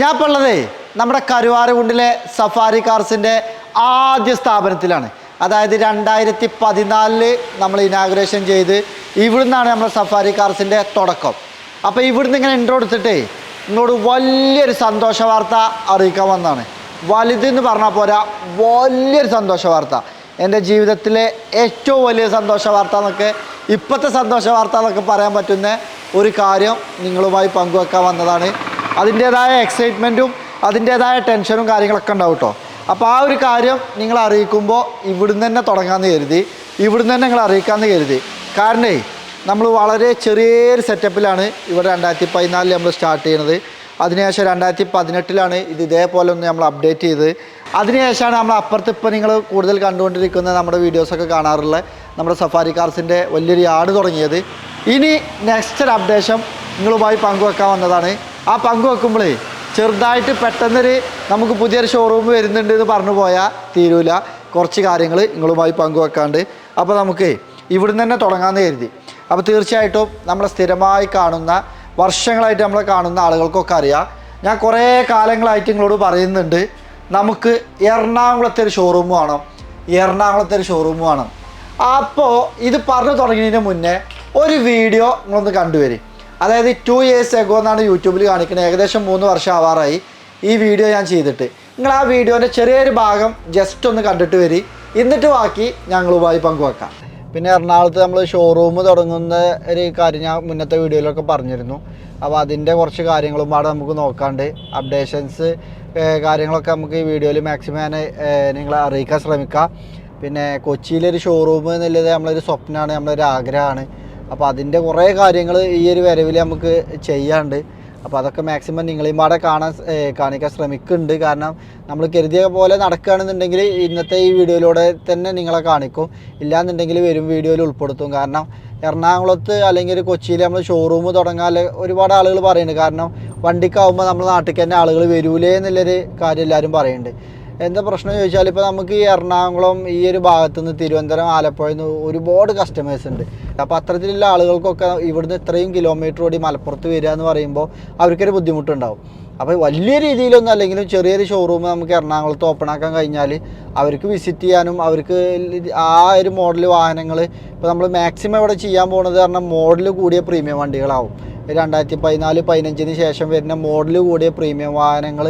ഞാൻ ഇപ്പോൾ ഉള്ളതേ നമ്മുടെ കരുവാരകുണ്ടിലെ സഫാരി കാർസിന്റെ ആദ്യ സ്ഥാപനത്തിലാണ്. അതായത് രണ്ടായിരത്തി പതിനാലിൽ നമ്മൾ ഇനാഗുറേഷൻ ചെയ്ത് ഇവിടുന്നാണ് നമ്മുടെ സഫാരി കാർസിന്റെ തുടക്കം. അപ്പോൾ ഇവിടുന്ന് ഇങ്ങനെ ഇൻട്രോ എടുത്തിട്ടേ നിങ്ങളോട് വലിയൊരു സന്തോഷ വാർത്ത അറിയിക്കാൻ വന്നതാണ്. വലുതെന്ന് പറഞ്ഞാൽ പോരാ വലിയൊരു സന്തോഷ വാർത്ത. എന്റെ ജീവിതത്തിലെ ഏറ്റവും വലിയ സന്തോഷ വാർത്ത എന്നൊക്കെ ഇപ്പോഴത്തെ സന്തോഷ വാർത്ത എന്നൊക്കെ പറയാൻ പറ്റുന്ന ഒരു കാര്യം നിങ്ങളുമായി പങ്കുവെക്കാൻ വന്നതാണ്. അതിന്റേതായ എക്സൈറ്റ്മെന്റും അതിന്റേതായ ടെൻഷനും കാര്യങ്ങളൊക്കെ ഉണ്ടാവും കേട്ടോ അപ്പോൾ ആ ഒരു കാര്യം നിങ്ങൾ അറിയിക്കുമ്പോൾ ഇവിടുന്ന് തന്നെ തുടങ്ങാമെന്ന് കരുതി ഇവിടുന്ന് തന്നെ നിങ്ങൾ അറിയിക്കാമെന്ന് കരുതി. കാരണേ നമ്മൾ വളരെ ചെറിയൊരു സെറ്റപ്പിലാണ് ഇവിടെ രണ്ടായിരത്തി പതിനാലിൽ നമ്മൾ സ്റ്റാർട്ട് ചെയ്യുന്നത് അതിനുശേഷം രണ്ടായിരത്തി പതിനെട്ടിലാണ് ഇത് ഇതേപോലെ ഒന്ന് നമ്മൾ അപ്ഡേറ്റ് ചെയ്ത്. അതിനുശേഷമാണ് നമ്മൾ അപ്പുറത്ത് ഇപ്പോൾ നിങ്ങൾ കൂടുതൽ കണ്ടുകൊണ്ടിരിക്കുന്ന നമ്മുടെ വീഡിയോസൊക്കെ കാണാറുള്ള നമ്മുടെ സഫാരി കാർസിന്റെ വലിയൊരു യാർഡ് തുടങ്ങിയത്. ഇനി നെക്സ്റ്റ് ഒരു അപ്ഡേഷൻ നിങ്ങളുമായി പങ്കുവെക്കാൻ വന്നതാണ്. ആ പങ്ക് വെക്കുമ്പോഴേ ചെറുതായിട്ട് പെട്ടെന്നൊരു നമുക്ക് പുതിയൊരു ഷോറൂം വരുന്നുണ്ട് എന്ന് പറഞ്ഞു പോയാൽ തീരൂല. കുറച്ച് കാര്യങ്ങൾ നിങ്ങളുമായി പങ്കുവെക്കാണ്ട് അപ്പോൾ നമുക്ക് ഇവിടുന്ന് തന്നെ തുടങ്ങാമെന്ന് കരുതി. അപ്പോൾ തീർച്ചയായിട്ടും നമ്മളെ സ്ഥിരമായി കാണുന്ന വർഷങ്ങളായിട്ട് നമ്മളെ കാണുന്ന ആളുകൾക്കൊക്കെ അറിയാം. ഞാൻ കുറേ കാലങ്ങളായിട്ട് നിങ്ങളോട് പറയുന്നുണ്ട്. നമുക്ക് എറണാകുളത്തെ ഒരു ഷോറൂം വേണം. എറണാകുളത്തെ ഒരു ഷോറൂം വേണം. അപ്പോൾ ഇത് പറഞ്ഞു തുടങ്ങിയതിന് മുന്നേ ഒരു വീഡിയോ നിങ്ങളൊന്ന് കണ്ടുവരും. അതായത് ടു ഇയേഴ്സ് എഗോ എന്നാണ് യൂട്യൂബിൽ കാണിക്കുന്നത് ഏകദേശം മൂന്ന് വർഷം ആവാറായി ഈ വീഡിയോ ഞാൻ ചെയ്തിട്ട്. നിങ്ങൾ ആ വീഡിയോന്റെ ചെറിയൊരു ഭാഗം ജസ്റ്റ് ഒന്ന് കണ്ടിട്ട് വരി. എന്നിട്ട് ബാക്കി ഞങ്ങളുമായി പങ്കുവെക്കാം. പിന്നെ എറണാകുളത്ത് നമ്മൾ ഷോറൂം തുടങ്ങുന്ന ഒരു കാര്യം ഞാൻ മുന്നത്തെ വീഡിയോയിലൊക്കെ പറഞ്ഞിരുന്നു. അപ്പോൾ അതിന്റെ കുറച്ച് കാര്യങ്ങളും പാടെ നമുക്ക് നോക്കാണ്ട് അപ്ഡേഷൻസ് കാര്യങ്ങളൊക്കെ നമുക്ക് ഈ വീഡിയോയിൽ മാക്സിമം ഞാൻ നിങ്ങളെ അറിയിക്കാൻ ശ്രമിക്കാം. പിന്നെ കൊച്ചിയിലൊരു ഷോറൂം എന്നുള്ളത് നമ്മളൊരു സ്വപ്നമാണ് നമ്മളൊരു ആഗ്രഹമാണ്. അപ്പോൾ അതിന്റെ കുറേ കാര്യങ്ങൾ ഈ ഒരു വരവിൽ നമുക്ക് ചെയ്യാണ്ട് അപ്പോൾ അതൊക്കെ മാക്സിമം നിങ്ങളെയും പാടെ കാണാൻ കാണിക്കാൻ ശ്രമിക്കുന്നുണ്ട്. കാരണം നമ്മൾ കരുതിയ പോലെ നടക്കുകയാണെന്നുണ്ടെങ്കിൽ ഇന്നത്തെ ഈ വീഡിയോയിലൂടെ തന്നെ നിങ്ങളെ കാണിക്കും. ഇല്ലാന്നുണ്ടെങ്കിൽ വരും വീഡിയോയിൽ ഉൾപ്പെടുത്തും. കാരണം എറണാകുളത്ത് അല്ലെങ്കിൽ കൊച്ചിയിൽ നമ്മൾ ഷോറൂം തുടങ്ങാൻ ഒരുപാട് ആളുകൾ പറയുന്നുണ്ട്. കാരണം വണ്ടിക്കാവുമ്പോൾ നമ്മൾ നാട്ടിൽ തന്നെ ആളുകൾ വരൂലേ എന്നുള്ളൊരു കാര്യം എല്ലാവരും പറയുന്നുണ്ട്. എന്താ പ്രശ്നം ചോദിച്ചാൽ ഇപ്പോൾ നമുക്ക് ഈ എറണാകുളം ഈ ഒരു ഭാഗത്തു നിന്ന് തിരുവനന്തപുരം ആലപ്പുഴയിൽ നിന്ന് ഒരുപാട് കസ്റ്റമേഴ്സ് ഉണ്ട്. അപ്പോൾ അത്തരത്തിലുള്ള ആളുകൾക്കൊക്കെ ഇവിടുന്ന് ഇത്രയും കിലോമീറ്റർ ഓടി മലപ്പുറത്ത് വരിക എന്ന് പറയുമ്പോൾ അവർക്കൊരു ബുദ്ധിമുട്ടുണ്ടാവും. അപ്പോൾ വലിയ രീതിയിലൊന്നും അല്ലെങ്കിലും ചെറിയൊരു ഷോറൂം നമുക്ക് എറണാകുളത്ത് ഓപ്പൺ ആക്കാൻ കഴിഞ്ഞാൽ അവർക്ക് വിസിറ്റ് ചെയ്യാനും അവർക്ക് ആ ഒരു മോഡൽ വാഹനങ്ങൾ ഇപ്പോൾ നമ്മൾ മാക്സിമം ഇവിടെ ചെയ്യാൻ പോകുന്നത് കാരണം മോഡൽ കൂടിയ പ്രീമിയം വണ്ടികളാവും. രണ്ടായിരത്തി പതിനാല് പതിനഞ്ചിന് ശേഷം വരുന്ന മോഡൽ കൂടിയ പ്രീമിയം വാഹനങ്ങൾ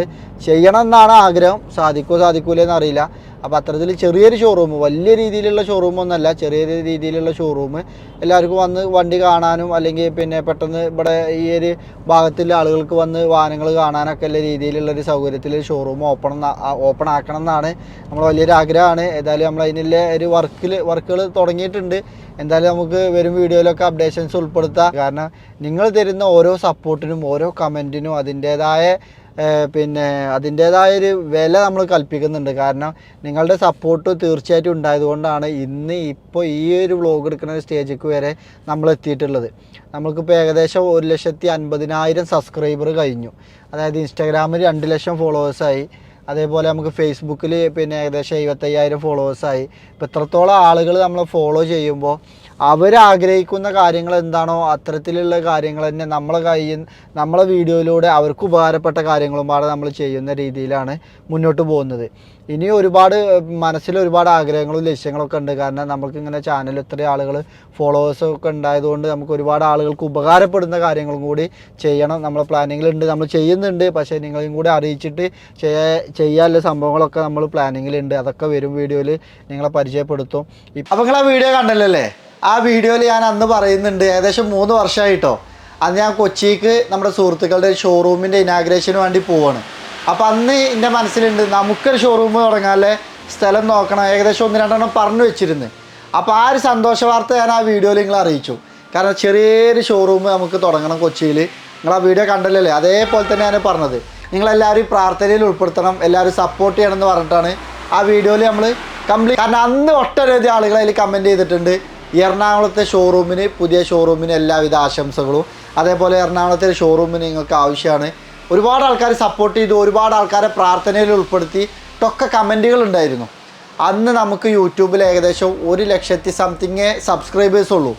ചെയ്യണം എന്നാണ് ആഗ്രഹം. സാധിക്കുമോ സാധിക്കൂലെന്ന് അറിയില്ല. അപ്പോൾ അത്തരത്തിൽ ചെറിയൊരു ഷോറൂം വലിയ രീതിയിലുള്ള ഷോറൂം ഒന്നല്ല ചെറിയ രീതിയിലുള്ള ഷോറൂം എല്ലാവർക്കും വന്ന് വണ്ടി കാണാനും അല്ലെങ്കിൽ പിന്നെ പെട്ടെന്ന് ഇവിടെ ഈ ഒരു ഭാഗത്തുള്ള ആളുകൾക്ക് വന്ന് വാഹനങ്ങൾ കാണാനൊക്കെ ഉള്ള രീതിയിലുള്ള ഒരു സൗകര്യത്തിൽ ഷോറൂം ഓപ്പൺ ഓപ്പൺ ആക്കണം എന്നാണ് നമ്മൾ വലിയൊരു ആഗ്രഹമാണ്. ഏതായാലും നമ്മൾ അതിനുള്ള ഒരു വർക്കിൽ വർക്കുകൾ തുടങ്ങിയിട്ടുണ്ട്. എന്തായാലും നമുക്ക് വരും വീഡിയോയിലൊക്കെ അപ്ഡേഷൻസ് ഉൾപ്പെടുത്താം. കാരണം നിങ്ങൾ തരുന്ന ഓരോ സപ്പോർട്ടിനും ഓരോ കമന്റിനും അതിന്റേതായ പിന്നെ അതിന്റേതായ ഒരു വില നമ്മൾ കൽപ്പിക്കുന്നുണ്ട്. കാരണം നിങ്ങളുടെ സപ്പോർട്ട് തീർച്ചയായിട്ടും ഉണ്ടായതുകൊണ്ടാണ് ഇന്ന് ഇപ്പോൾ ഈ ഒരു വ്ളോഗ് എടുക്കുന്ന സ്റ്റേജിലേക്ക് വരെ നമ്മൾ എത്തിയിട്ടുള്ളത്. നമ്മൾക്കിപ്പോൾ ഏകദേശം ഒരു ലക്ഷത്തി അൻപതിനായിരം സബ്സ്ക്രൈബർ കഴിഞ്ഞു. അതായത് ഇൻസ്റ്റാഗ്രാമിൽ രണ്ട് ലക്ഷം ഫോളോവേഴ്സായി അതേപോലെ നമുക്ക് ഫേസ്ബുക്കിൽ പിന്നെ ഏകദേശം എഴുപത്തയ്യായിരം ഫോളോവേഴ്സായി ഇപ്പോൾ ഇത്രത്തോളം ആളുകൾ നമ്മളെ ഫോളോ ചെയ്യുമ്പോൾ അവരാഗ്രഹിക്കുന്ന കാര്യങ്ങൾ എന്താണോ അത്തരത്തിലുള്ള കാര്യങ്ങൾ തന്നെ നമ്മളെ കയ്യിൽ നമ്മളെ വീഡിയോയിലൂടെ അവർക്ക് ഉപകാരപ്പെട്ട കാര്യങ്ങളും പാടെ നമ്മൾ ചെയ്യുന്ന രീതിയിലാണ് മുന്നോട്ട് പോകുന്നത്. ഇനി ഒരുപാട് മനസ്സിൽ ഒരുപാട് ആഗ്രഹങ്ങളും ലക്ഷ്യങ്ങളൊക്കെ ഉണ്ട്. കാരണം നമുക്ക് ഇങ്ങനെ ചാനൽ ഇത്രയും ആളുകൾ ഫോളോവേഴ്സ് ഒക്കെ ഉണ്ടായതുകൊണ്ട് നമുക്ക് ഒരുപാട് ആളുകൾക്ക് ഉപകാരപ്പെടുന്ന കാര്യങ്ങളും കൂടി ചെയ്യണം. നമ്മളെ പ്ലാനിങ്ങിലുണ്ട് നമ്മൾ ചെയ്യുന്നുണ്ട്. പക്ഷേ നിങ്ങളെയും കൂടി അറിയിച്ചിട്ട് ചെയ്യാ ചെയ്യാനുള്ള സംഭവങ്ങളൊക്കെ നമ്മൾ പ്ലാനിങ്ങിലുണ്ട് അതൊക്കെ വരും വീഡിയോയിൽ നിങ്ങളെ പരിചയപ്പെടുത്തും. അപ്പോൾ ആ വീഡിയോ കണ്ടല്ലോ അല്ലേ ആ വീഡിയോയിൽ ഞാൻ അന്ന് പറയുന്നുണ്ട് ഏകദേശം മൂന്ന് വർഷമായിട്ടോ. അന്ന് ഞാൻ കൊച്ചിക്ക് നമ്മുടെ സുഹൃത്തുക്കളുടെ ഷോറൂമിന്റെ ഇനാഗ്രേഷന് വേണ്ടി പോവാണ്. അപ്പോൾ അന്ന് എന്റെ മനസ്സിലുണ്ട് നമുക്കൊരു ഷോറൂം തുടങ്ങാല്ലേ സ്ഥലം നോക്കണം ഏകദേശം ഒന്ന് രണ്ടെണ്ണം പറഞ്ഞു വെച്ചിരുന്നു. അപ്പോൾ ആ ഒരു സന്തോഷ വാർത്ത ഞാൻ ആ വീഡിയോയിൽ നിങ്ങൾ അറിയിച്ചു. കാരണം ചെറിയൊരു ഷോറൂം നമുക്ക് തുടങ്ങണം കൊച്ചിയിൽ നിങ്ങൾ ആ വീഡിയോ കണ്ടല്ലേ അതേപോലെ തന്നെ ഞാൻ പറഞ്ഞത്. നിങ്ങളെല്ലാവരും പ്രാർത്ഥനയിൽ ഉൾപ്പെടുത്തണം എല്ലാവരും സപ്പോർട്ട് ചെയ്യണം എന്ന് പറഞ്ഞിട്ടാണ് ആ വീഡിയോയിൽ നമ്മൾ കംപ്ലീറ്റ് കാരണം അന്ന് ഒട്ടനവധി ആളുകൾ അതിൽ കമന്റ് ചെയ്തിട്ടുണ്ട്. എറണാകുളത്തെ ഷോറൂമിന് പുതിയ ഷോറൂമിന് എല്ലാവിധ ആശംസകളും. അതേപോലെ എറണാകുളത്തെ ഷോറൂമിന് നിങ്ങൾക്ക് ആവശ്യമാണ്. ഒരുപാട് ആൾക്കാർ സപ്പോർട്ട് ചെയ്തു ഒരുപാട് ആൾക്കാരെ പ്രാർത്ഥനയിൽ ഉൾപ്പെടുത്തി ഒക്കെ കമന്റുകൾ ഉണ്ടായിരുന്നു. അന്ന് നമുക്ക് യൂട്യൂബിൽ ഏകദേശം ഒരു ലക്ഷത്തി സംതിങ് സബ്സ്ക്രൈബേഴ്സ് ഉള്ളൂ.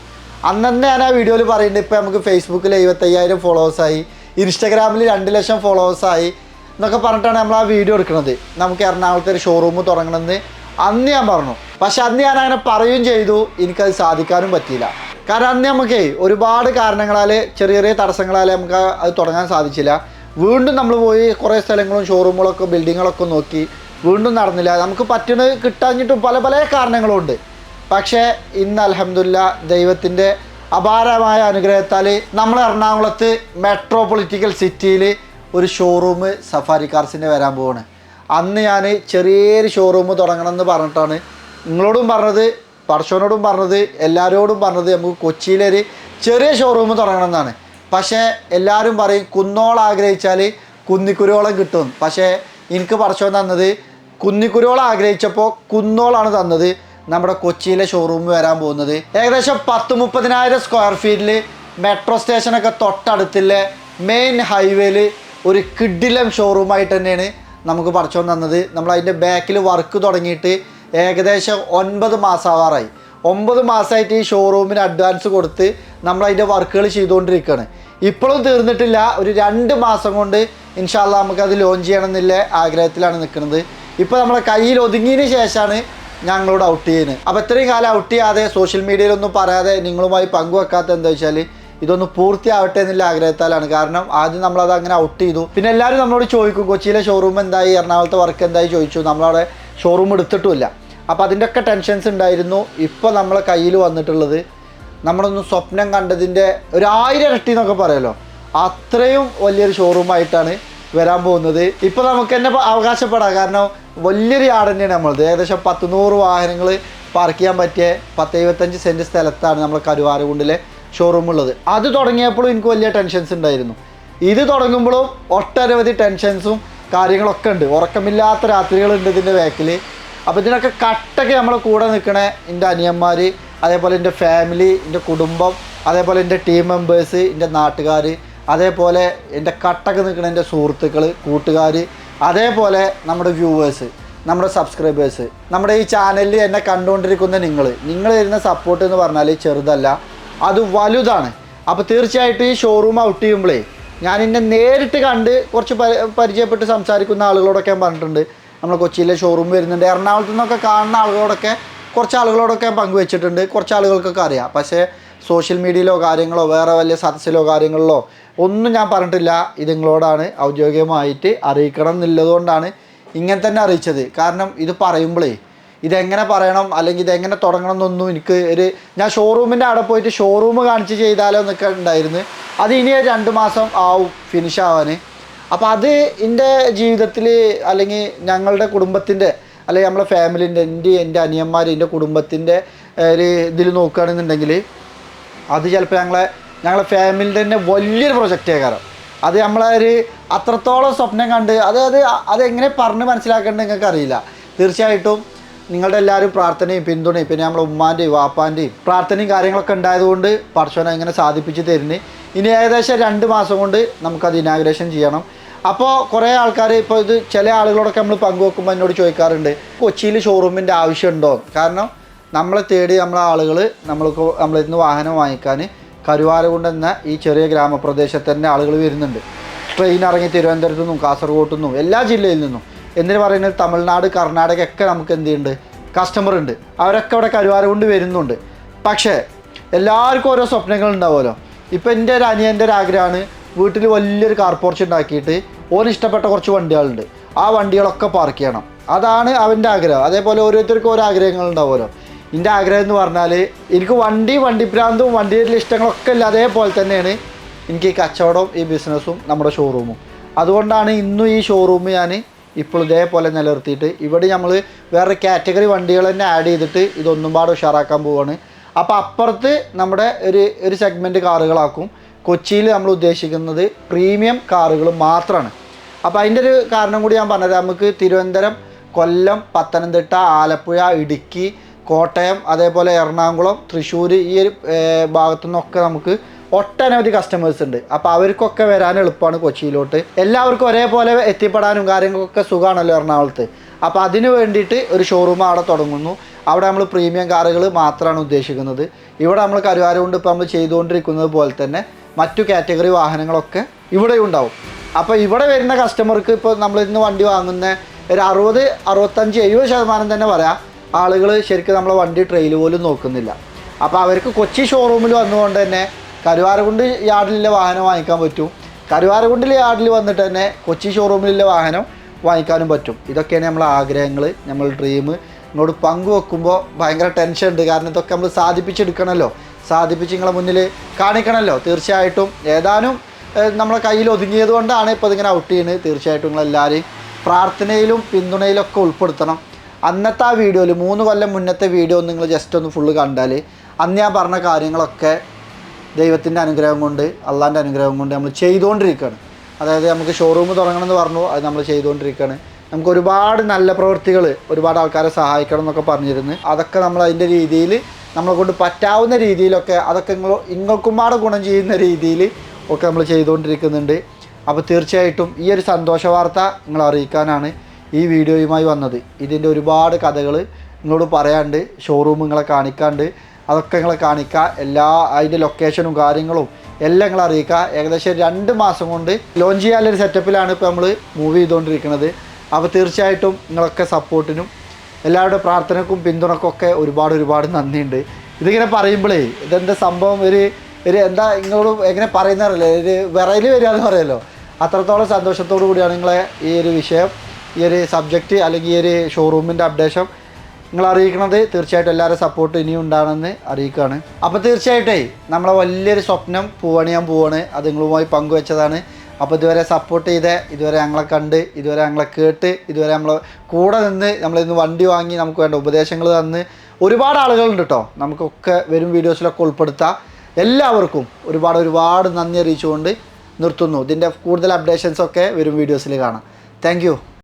അന്ന് ഞാൻ ആ വീഡിയോയിൽ പറയുന്നുണ്ട് ഇപ്പോൾ നമുക്ക് ഫേസ്ബുക്കിൽ എഴുപത്തയ്യായിരം ഫോളോവേഴ്സായി ഇൻസ്റ്റാഗ്രാമിൽ രണ്ട് ലക്ഷം ഫോളോവേഴ്സായി എന്നൊക്കെ പറഞ്ഞിട്ടാണ് നമ്മൾ ആ വീഡിയോ എടുക്കുന്നത് നമുക്ക് എറണാകുളത്തെ ഒരു ഷോറൂം തുടങ്ങണമെന്ന് അന്ന് ഞാൻ പറഞ്ഞു. പക്ഷെ അന്ന് ഞാൻ അങ്ങനെ പറയുകയും ചെയ്തു. എനിക്കത് സാധിക്കാനും പറ്റിയില്ല. കാരണം അന്ന് നമുക്ക് ഒരുപാട് കാരണങ്ങളാൽ ചെറിയ ചെറിയ തടസ്സങ്ങളാൽ നമുക്ക് അത് തുടങ്ങാൻ സാധിച്ചില്ല. വീണ്ടും നമ്മൾ പോയി കുറേ സ്ഥലങ്ങളും ഷോറൂമുകളൊക്കെ ബിൽഡിങ്ങുകളൊക്കെ നോക്കി. വീണ്ടും നടന്നില്ല. നമുക്ക് പറ്റുന്നത് കിട്ടാഞ്ഞിട്ടും പല പല കാരണങ്ങളുണ്ട് പക്ഷേ ഇന്ന് അലഹമില്ല ദൈവത്തിന്റെ അപാരമായ അനുഗ്രഹത്താൽ നമ്മൾ എറണാകുളത്ത് മെട്രോപൊളിറ്റിക്കൽ സിറ്റിയിൽ ഒരു ഷോറൂം സഫാരി കാർസിന്റെ വരാൻ പോവാണ്. അന്ന് ഞാൻ ചെറിയൊരു ഷോറൂം തുടങ്ങണമെന്ന് പറഞ്ഞിട്ടാണ്. നിങ്ങളോടും പറഞ്ഞത് പർശോനോടും പറഞ്ഞത് എല്ലാവരോടും പറഞ്ഞത് നമുക്ക് കൊച്ചിയിലൊരു ചെറിയ ഷോറൂം തുടങ്ങണമെന്നാണ്. പക്ഷേ എല്ലാവരും പറയും കുന്നോളം ആഗ്രഹിച്ചാൽ കുന്നിക്കുരുവോളം കിട്ടും. പക്ഷേ എനിക്ക് പർശോൻ തന്നത് കുന്നിക്കുരുവോളം ആഗ്രഹിച്ചപ്പോൾ കുന്നോളാണ് തന്നത് നമ്മുടെ കൊച്ചിയിലെ ഷോറൂം വരാൻ പോകുന്നത്. ഏകദേശം പത്ത് മുപ്പതിനായിരം സ്ക്വയർ ഫീറ്റിൽ മെട്രോ സ്റ്റേഷനൊക്കെ തൊട്ടടുത്തുള്ള മെയിൻ ഹൈവേയിൽ ഒരു കിഡിലം ഷോറൂമായിട്ട് തന്നെയാണ് നമുക്ക് പറിച്ചുകൊണ്ട് തന്നത്. നമ്മൾ അതിന്റെ ബാക്കിൽ വർക്ക് തുടങ്ങിയിട്ട് ഏകദേശം ഒൻപത് മാസമാവാറായി ഒമ്പത് മാസമായിട്ട് ഈ ഷോറൂമിന് അഡ്വാൻസ് കൊടുത്ത് നമ്മൾ അതിന്റെ വർക്കുകൾ ചെയ്തുകൊണ്ടിരിക്കുകയാണ്. ഇപ്പോഴും തീർന്നിട്ടില്ല. ഒരു രണ്ട് മാസം കൊണ്ട് ഇൻഷാല്ല നമുക്കത് ലോഞ്ച് ചെയ്യണം എന്നുള്ള ആഗ്രഹത്തിലാണ് നിൽക്കുന്നത്. ഇപ്പോൾ നമ്മളെ കയ്യിൽ ഒതുങ്ങിയതിന് ശേഷമാണ് ഞങ്ങളോട് ഔട്ട് ചെയ്യുന്നത്. അപ്പോൾ ഇത്രയും കാലം ഔട്ട് ചെയ്യാതെ സോഷ്യൽ മീഡിയയിലൊന്നും പറയാതെ നിങ്ങളുമായി പങ്കുവെക്കാത്ത എന്താ വെച്ചാൽ ഇതൊന്ന് പൂർത്തിയാവട്ടെ എന്നുള്ള ആഗ്രഹത്താലാണ്. കാരണം ആദ്യം നമ്മളത് അങ്ങനെ ഔട്ട് ചെയ്തു. പിന്നെ എല്ലാവരും നമ്മളോട് ചോദിക്കും കൊച്ചിയിലെ ഷോറൂം എന്തായി? എറണാകുളത്തെ വർക്ക് എന്തായി? ചോദിച്ചു. നമ്മളവിടെ ഷോറൂം എടുത്തിട്ടുമില്ല. അപ്പോൾ അതിന്റെയൊക്കെ ടെൻഷൻസ് ഉണ്ടായിരുന്നു. ഇപ്പോൾ നമ്മളെ കയ്യിൽ വന്നിട്ടുള്ളത് നമ്മളൊന്ന് സ്വപ്നം കണ്ടതിന്റെ ഒരു ആയിരം ഇരട്ടി എന്നൊക്കെ പറയുമല്ലോ അത്രയും വലിയൊരു ഷോറൂമായിട്ടാണ് വരാൻ പോകുന്നത്. ഇപ്പോൾ നമുക്ക് തന്നെ അവകാശപ്പെടാം. കാരണം വലിയൊരു യാർഡ് തന്നെയാണ് നമ്മളത്. ഏകദേശം പത്തുനൂറ് വാഹനങ്ങൾ പാർക്ക് ചെയ്യാൻ പറ്റിയ പത്ത് എഴുപത്തഞ്ച് സെന്റ് സ്ഥലത്താണ് നമ്മൾ കരുവാരകുണ്ടിലെ. ഷോറൂം ഉള്ളത് അത് തുടങ്ങിയപ്പോഴും എനിക്ക് വലിയ ടെൻഷൻസ് ഉണ്ടായിരുന്നു. ഇത് തുടങ്ങുമ്പോഴും ഒട്ടനവധി ടെൻഷൻസും കാര്യങ്ങളൊക്കെ ഉണ്ട്. ഉറക്കമില്ലാത്ത രാത്രികളുണ്ട് ഇതിന്റെ ബാക്കിൽ അപ്പോൾ ഇതിനൊക്കെ കട്ടൊക്കെ നമ്മളെ കൂടെ നിൽക്കണേ എന്റെ അനിയന്മാർ അതേപോലെ എന്റെ ഫാമിലി എന്റെ കുടുംബം അതേപോലെ എന്റെ ടീം മെമ്പേഴ്സ് എന്റെ നാട്ടുകാർ അതേപോലെ എന്റെ കട്ടൊക്കെ നിൽക്കുന്ന എന്റെ സുഹൃത്തുക്കൾ കൂട്ടുകാർ അതേപോലെ നമ്മുടെ വ്യൂവേഴ്സ് നമ്മുടെ സബ്സ്ക്രൈബേഴ്സ് നമ്മുടെ ഈ ചാനലിൽ എന്നെ കണ്ടുകൊണ്ടിരിക്കുന്ന നിങ്ങൾ നിങ്ങൾ തരുന്ന സപ്പോർട്ട് എന്ന് പറഞ്ഞാൽ ചെറുതല്ല. അത് വലുതാണ്. അപ്പോൾ തീർച്ചയായിട്ടും ഈ ഷോറൂം ഔട്ട് ചെയ്യുമ്പോഴേ ഞാൻ എന്നെ നേരിട്ട് കണ്ട് കുറച്ച് പരി- പരിചയപ്പെട്ട് സംസാരിക്കുന്ന ആളുകളോടൊക്കെ ഞാൻ പറഞ്ഞിട്ടുണ്ട്. നമ്മൾ കൊച്ചിയിലെ ഷോറൂം വരുന്നുണ്ട്. എറണാകുളത്ത് നിന്നൊക്കെ കാണുന്ന ആളുകളോടൊക്കെ കുറച്ച് ആളുകളോടൊക്കെ ഞാൻ പങ്കുവെച്ചിട്ടുണ്ട്. കുറച്ച് ആളുകൾക്കൊക്കെ അറിയാം. പക്ഷേ സോഷ്യൽ മീഡിയയിലോ കാര്യങ്ങളോ വേറെ വലിയ സദസ്സിലോ കാര്യങ്ങളിലോ ഒന്നും ഞാൻ പറഞ്ഞിട്ടില്ല. ഇത് നിങ്ങളോടാണ് ഔദ്യോഗികമായിട്ട് അറിയിക്കണം എന്നുള്ളതുകൊണ്ടാണ് ഇങ്ങനെ തന്നെ അറിയിച്ചത്. കാരണം ഇത് പറയുമ്പോഴേ ഇതെങ്ങനെ പറയണം? അല്ലെങ്കിൽ ഇതെങ്ങനെ തുടങ്ങണം എന്നൊന്നും എനിക്ക് ഒരു ഞാൻ ഷോറൂമിന്റെ അവിടെ പോയിട്ട് ഷോറൂം കാണിച്ച് ചെയ്താലോ എന്നൊക്കെ ഉണ്ടായിരുന്നു. അത് ഇനി രണ്ട് മാസം ആവും ഫിനിഷ് ആവാൻ. അപ്പോൾ അത് എന്റെ ജീവിതത്തിൽ അല്ലെങ്കിൽ ഞങ്ങളുടെ കുടുംബത്തിന്റെ അല്ലെങ്കിൽ നമ്മളെ ഫാമിലിന്റെ എന്റെ എന്റെ അനിയന്മാർ എന്റെ കുടുംബത്തിന്റെ ഒരു ഇതിൽ നോക്കുകയാണെന്നുണ്ടെങ്കിൽ അത് ചിലപ്പോൾ ഞങ്ങളെ ഞങ്ങളെ ഫാമിലിന്റെ തന്നെ വലിയൊരു പ്രൊജക്റ്റ് കാരണം അത് നമ്മളെ ഒരു അത്രത്തോളം സ്വപ്നം കണ്ട് അത് അത് അതെങ്ങനെ പറഞ്ഞ് മനസ്സിലാക്കേണ്ടത് നിങ്ങൾക്ക് അറിയില്ല തീർച്ചയായിട്ടും നിങ്ങളുടെ എല്ലാവരും പ്രാർത്ഥനയും പിന്തുണയും പിന്നെ നമ്മുടെ ഉമ്മാന്റെയും വാപ്പാന്റെയും പ്രാർത്ഥനയും കാര്യങ്ങളൊക്കെ ഉണ്ടായതുകൊണ്ട് പർശോന ഇങ്ങനെ സാധിപ്പിച്ച് തരുന്നു. ഇനി ഏകദേശം രണ്ട് മാസം കൊണ്ട് നമുക്കത് ഇനാഗ്രേഷൻ ചെയ്യണം. അപ്പോൾ കുറേ ആൾക്കാർ ഇപ്പോൾ ഇത് ചില ആളുകളോടൊക്കെ നമ്മൾ പങ്കുവെക്കുമ്പോൾ എന്നോട് ചോദിക്കാറുണ്ട് കൊച്ചിയിൽ ഷോറൂമിന്റെ ആവശ്യമുണ്ടോ? കാരണം നമ്മളെ തേടി നമ്മളെ ആളുകൾ നമ്മൾക്ക് നിന്ന് വാഹനം വാങ്ങിക്കാൻ കരുവാരകുണ്ട് എന്ന ഈ ചെറിയ ഗ്രാമപ്രദേശത്ത് തന്നെ ആളുകൾ വരുന്നുണ്ട്. ട്രെയിൻ ഇറങ്ങി തിരുവനന്തപുരത്തു നിന്നും കാസർഗോഡ് നിന്നും എല്ലാ ജില്ലയിൽ നിന്നും. എന്തിനു പറയുന്നത്? തമിഴ്നാട് കർണാടക ഒക്കെ നമുക്ക് എന്ത് ചെയ്യുന്നുണ്ട്? കസ്റ്റമർ ഉണ്ട്. അവരൊക്കെ അവിടെ ഇവിടെ കരുവാരകുണ്ട് വരുന്നുണ്ട്. പക്ഷേ എല്ലാവർക്കും ഓരോ സ്വപ്നങ്ങൾ ഉണ്ടാവുമല്ലോ. ഇപ്പോൾ എന്റെ ഒരു അനിയന്റെ ഒരു ആഗ്രഹമാണ് വീട്ടിൽ വലിയൊരു കാർ പോർച്ച് ഉണ്ടാക്കിയിട്ട് ഓന് ഇഷ്ടപ്പെട്ട കുറച്ച് വണ്ടികളുണ്ട്. ആ വണ്ടികളൊക്കെ പാർക്ക് ചെയ്യണം. അതാണ് അവന്റെ ആഗ്രഹം. അതേപോലെ ഓരോരുത്തർക്കും ഓരോ ആഗ്രഹങ്ങൾ ഉണ്ടാവുമല്ലോ. എന്റെ ആഗ്രഹം എന്ന് പറഞ്ഞാൽ എനിക്ക് വണ്ടി വണ്ടിപ്രാന്തും വണ്ടിയുടെ ഇഷ്ടങ്ങളൊക്കെ ഇല്ല അതേപോലെ തന്നെയാണ് എനിക്ക് ഈ കച്ചവടവും ഈ ബിസിനസ്സും നമ്മുടെ ഷോറൂമും അതുകൊണ്ടാണ് ഇന്നും ഈ ഷോറൂം ഞാൻ ഇപ്പോൾ ഇതേപോലെ നിലനിർത്തിയിട്ട് ഇവിടെ നമ്മൾ വേറെ കാറ്റഗറി വണ്ടികൾ തന്നെ ആഡ് ചെയ്തിട്ട് ഇതൊന്നും പാടെ ഉഷാറാക്കാൻ പോവാണ്. അപ്പോൾ അപ്പുറത്ത് നമ്മുടെ ഒരു ഒരു സെഗ്മെന്റ് കാറുകളാക്കും. കൊച്ചിയിൽ നമ്മൾ ഉദ്ദേശിക്കുന്നത് പ്രീമിയം കാറുകൾ മാത്രമാണ് അപ്പോൾ അതിന്റെ ഒരു കാരണം കൂടി ഞാൻ പറഞ്ഞത് നമുക്ക് തിരുവനന്തപുരം കൊല്ലം പത്തനംതിട്ട ആലപ്പുഴ ഇടുക്കി കോട്ടയം അതേപോലെ എറണാകുളം തൃശ്ശൂർ ഈ ഒരു ഭാഗത്തു നിന്നൊക്കെ നമുക്ക് ഒട്ടനവധി കസ്റ്റമേഴ്സ് ഉണ്ട്. അപ്പോൾ അവർക്കൊക്കെ വരാൻ എളുപ്പമാണ് കൊച്ചിയിലോട്ട്. എല്ലാവർക്കും ഒരേപോലെ എത്തിപ്പെടാനും കാര്യങ്ങൾക്കൊക്കെ സുഖമാണല്ലോ എറണാകുളത്ത്. അപ്പോൾ അതിന് വേണ്ടിയിട്ട് ഒരു ഷോറൂം അവിടെ തുടങ്ങുന്നു. അവിടെ നമ്മൾ പ്രീമിയം കാറുകൾ മാത്രമാണ് ഉദ്ദേശിക്കുന്നത്. ഇവിടെ നമ്മൾ കരുവാരം കൊണ്ട് ഇപ്പോൾ നമ്മൾ ചെയ്തുകൊണ്ടിരിക്കുന്നത് പോലെ തന്നെ മറ്റു കാറ്റഗറി വാഹനങ്ങളൊക്കെ ഇവിടെ ഉണ്ടാവും. അപ്പോൾ ഇവിടെ വരുന്ന കസ്റ്റമർക്ക് ഇപ്പോൾ നമ്മൾ ഇന്ന് വണ്ടി വാങ്ങുന്ന ഒരു അറുപത് അറുപത്തഞ്ച് എഴുപത് ശതമാനം തന്നെ പറയാം. ആളുകൾ ശരിക്കും നമ്മളെ വണ്ടി ട്രെയിൽ പോലും നോക്കുന്നില്ല. അപ്പോൾ അവർക്ക് കൊച്ചി ഷോറൂമിൽ വന്നുകൊണ്ട് തന്നെ കരുവാരകുണ്ട് യാർഡിലെ വാഹനം വാങ്ങിക്കാൻ പറ്റും. കരുവാരകുണ്ടിലെ യാർഡിൽ വന്നിട്ട് തന്നെ കൊച്ചി ഷോറൂമിലെ വാഹനം വാങ്ങിക്കാനും പറ്റും. ഇതൊക്കെയാണ് നമ്മളെ ആഗ്രഹങ്ങൾ നമ്മൾ ഡ്രീം നിങ്ങളോട് പങ്കുവെക്കുമ്പോൾ ഭയങ്കര ടെൻഷൻ ഉണ്ട്. കാരണം ഇതൊക്കെ നമ്മൾ സാധിപ്പിച്ചെടുക്കണമല്ലോ സാധിപ്പിച്ച് നിങ്ങളെ മുന്നിൽ കാണിക്കണമല്ലോ തീർച്ചയായിട്ടും ഏതാനും നമ്മളെ കയ്യിൽ ഒതുങ്ങിയത് കൊണ്ടാണ് ഇപ്പോൾ ഇതിങ്ങനെ ഔട്ട് ചെയ്യുന്നത് തീർച്ചയായിട്ടും നിങ്ങളെല്ലാവരെയും പ്രാർത്ഥനയിലും പിന്തുണയിലൊക്കെ ഉൾപ്പെടുത്തണം. അന്നത്തെ ആ വീഡിയോയിൽ മൂന്ന് കൊല്ലം മുന്നത്തെ വീഡിയോ നിങ്ങൾ ജസ്റ്റ് ഒന്ന് ഫുള്ള് കണ്ടാൽ അന്ന് ഞാൻ പറഞ്ഞ കാര്യങ്ങളൊക്കെ ദൈവത്തിന്റെ അനുഗ്രഹം കൊണ്ട് അള്ളാന്റെ അനുഗ്രഹം കൊണ്ട് നമ്മൾ ചെയ്തുകൊണ്ടിരിക്കുകയാണ്. അതായത് നമുക്ക് ഷോറൂം തുടങ്ങണം എന്ന് പറഞ്ഞു അത് നമ്മൾ ചെയ്തുകൊണ്ടിരിക്കുകയാണ്. നമുക്ക് ഒരുപാട് നല്ല പ്രവൃത്തികൾ ഒരുപാട് ആൾക്കാരെ സഹായിക്കണം എന്നൊക്കെ പറഞ്ഞിരുന്നു. അതൊക്കെ നമ്മൾ അതിന്റെ രീതിയിൽ നമ്മളെ കൊണ്ട് പറ്റാവുന്ന രീതിയിലൊക്കെ അതൊക്കെ നിങ്ങൾ ഇങ്ങൾക്കുമാടെ ഗുണം ചെയ്യുന്ന രീതിയിൽ ഒക്കെ നമ്മൾ ചെയ്തുകൊണ്ടിരിക്കുന്നുണ്ട്. അപ്പോൾ തീർച്ചയായിട്ടും ഈ ഒരു സന്തോഷ വാർത്ത നിങ്ങൾ അറിയിക്കാനാണ് ഈ വീഡിയോയുമായി വന്നത്. ഇതിന്റെ ഒരുപാട് കഥകൾ നിങ്ങളോട് പറയാണ്ട് ഷോറൂം നിങ്ങളെ കാണിക്കാണ്ട് അതൊക്കെ നിങ്ങളെ കാണിക്കുക എല്ലാ അതിന്റെ ലൊക്കേഷനും കാര്യങ്ങളും എല്ലാം നിങ്ങൾ അറിയിക്കുക ഏകദേശം രണ്ട് മാസം കൊണ്ട് ലോഞ്ച് ചെയ്യാനുള്ളൊരു സെറ്റപ്പിലാണ് ഇപ്പോൾ നമ്മൾ മൂവ് ചെയ്തുകൊണ്ടിരിക്കുന്നത് അപ്പോൾ തീർച്ചയായിട്ടും നിങ്ങളൊക്കെ സപ്പോർട്ടിനും എല്ലാവരുടെ പ്രാർത്ഥനക്കും പിന്തുണക്കും ഒക്കെ ഒരുപാട് ഒരുപാട് നന്ദിയുണ്ട്. ഇതിങ്ങനെ പറയുമ്പോഴേ ഇതെന്താ സംഭവം? ഒരു ഒരു എന്താ നിങ്ങളോട് എങ്ങനെ പറയുന്നറിയില്ല ഒരു വിറയിൽ വരിക എന്ന് പറയുമല്ലോ അത്രത്തോളം സന്തോഷത്തോടു കൂടിയാണ് നിങ്ങളെ ഈ ഒരു വിഷയം ഈ ഒരു സബ്ജക്റ്റ് അല്ലെങ്കിൽ ഈ ഒരു ഷോറൂമിന്റെ അപ്ഡേഷൻ നിങ്ങൾ അറിയിക്കണത് തീർച്ചയായിട്ടും എല്ലാവരും സപ്പോർട്ട് ഇനിയും ഉണ്ടാകണമെന്ന് അറിയിക്കുകയാണ്. അപ്പോൾ തീർച്ചയായിട്ടേ നമ്മളെ വലിയൊരു സ്വപ്നം പൂവണിയാൻ പോവാണ്. അത് നിങ്ങളുമായി പങ്കുവെച്ചതാണ്. അപ്പോൾ ഇതുവരെ സപ്പോർട്ട് ചെയ്ത് ഇതുവരെ ഞങ്ങളെ കണ്ട് ഇതുവരെ ഞങ്ങളെ കേട്ട് ഇതുവരെ നമ്മളെ കൂടെ നിന്ന് നമ്മളിന്ന് വണ്ടി വാങ്ങി നമുക്ക് വേണ്ട ഉപദേശങ്ങൾ തന്ന് ഒരുപാട് ആളുകളുണ്ട് കേട്ടോ നമുക്കൊക്കെ വരും വീഡിയോസിലൊക്കെ ഉൾപ്പെടുത്താം. എല്ലാവർക്കും ഒരുപാട് ഒരുപാട് നന്ദി അറിയിച്ചുകൊണ്ട് നിർത്തുന്നു. ഇതിന്റെ കൂടുതൽ അപ്ഡേഷൻസൊക്കെ വരും വീഡിയോസിൽ കാണാം. താങ്ക്